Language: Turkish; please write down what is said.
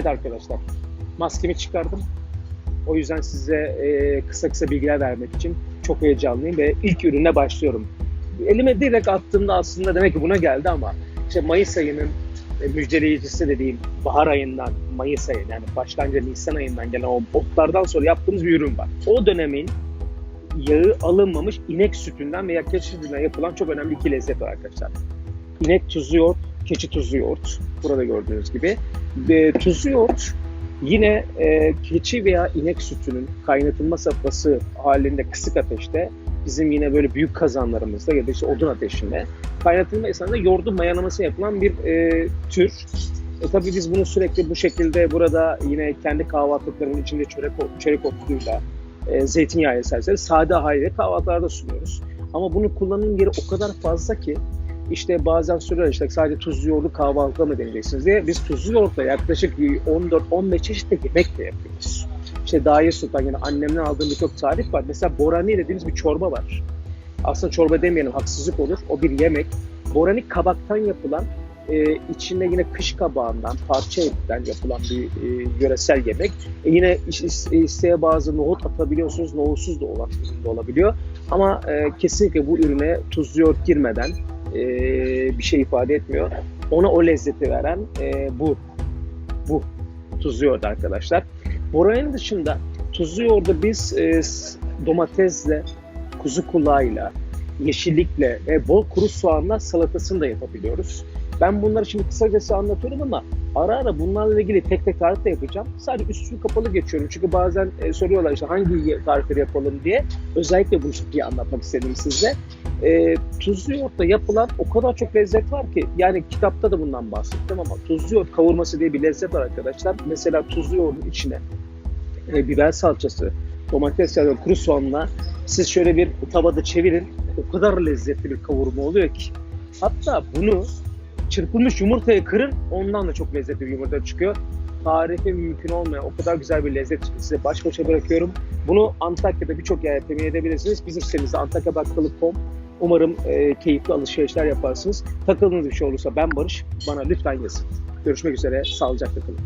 Evet arkadaşlar, maskemi çıkardım. O yüzden size e, kısa kısa bilgiler vermek için çok heyecanlıyım ve ilk ürüne başlıyorum. Elime direkt attığımda aslında demek ki buna geldi ama işte Mayıs ayının e, müjdeleyicisi dediğim bahar ayından Mayıs ayı yani başlangıcı Nisan ayından gelen o botlardan sonra yaptığımız bir ürün var. O dönemin yağı alınmamış inek sütünden veya keçi sütünden yapılan çok önemli iki lezzet var arkadaşlar. İnek tuzlu yoğurt, keçi tuzlu yoğurt. Burada gördüğünüz gibi. Ve tuzlu yoğurt yine e, keçi veya inek sütünün kaynatılma safhası halinde kısık ateşte bizim yine böyle büyük kazanlarımızda ya da işte odun ateşinde kaynatılma esnasında yoğurdun mayalaması yapılan bir e, tür. E, tabii biz bunu sürekli bu şekilde burada yine kendi kahvaltılıklarımın içinde çörek, çörek otluyla, e, zeytinyağı eserleri sade haliyle kahvaltılarda sunuyoruz. Ama bunu kullanım yeri o kadar fazla ki işte bazen soruyorlar işte sadece tuzlu yoğurdu kahvaltıda mı deneyeceksiniz diye. Biz tuzlu yoğurtla yaklaşık 14-15 çeşit de yemek de yapıyoruz. İşte Daye Sultan yani annemden aldığım birçok tarif var. Mesela borani dediğimiz bir çorba var. Aslında çorba demeyelim haksızlık olur. O bir yemek. Borani kabaktan yapılan e, içinde yine kış kabağından, parça etten yapılan bir e, yöresel yemek. E, yine is- isteğe bazı nohut atabiliyorsunuz. Nohutsuz da olan ürün olabiliyor. Ama e, kesinlikle bu ürüne tuzlu yoğurt girmeden e, bir şey ifade etmiyor. Ona o lezzeti veren e, bu. Bu tuzlu yoğurt arkadaşlar. Boranın dışında tuzlu yoğurdu biz e, domatesle, kuzu kulağıyla, yeşillikle ve bol kuru soğanla salatasını da yapabiliyoruz. Ben bunları şimdi kısacası anlatıyorum ama ara ara bunlarla ilgili tek tek tarif de yapacağım. Sadece üstü kapalı geçiyorum. Çünkü bazen e, soruyorlar işte hangi tarifleri yapalım diye. Özellikle bunu iyi anlatmak istedim size. E, tuzlu yoğurtla yapılan o kadar çok lezzet var ki yani kitapta da bundan bahsettim ama tuzlu yoğurt kavurması diye bir lezzet var arkadaşlar. Mesela tuzlu yoğurdun içine e, biber salçası, domates ya da kuru soğanla siz şöyle bir tavada çevirin. O kadar lezzetli bir kavurma oluyor ki. Hatta bunu çırpılmış yumurtaya kırın ondan da çok lezzetli bir yumurta çıkıyor. Tarifi mümkün olmayan o kadar güzel bir lezzet size baş başa bırakıyorum. Bunu Antakya'da birçok yerde temin edebilirsiniz. Bizim sitemizde antakyabakkalı.com Umarım e, keyifli alışverişler yaparsınız. Takıldığınız bir şey olursa ben Barış. Bana lütfen yazın. Görüşmek üzere. Sağlıcakla kalın.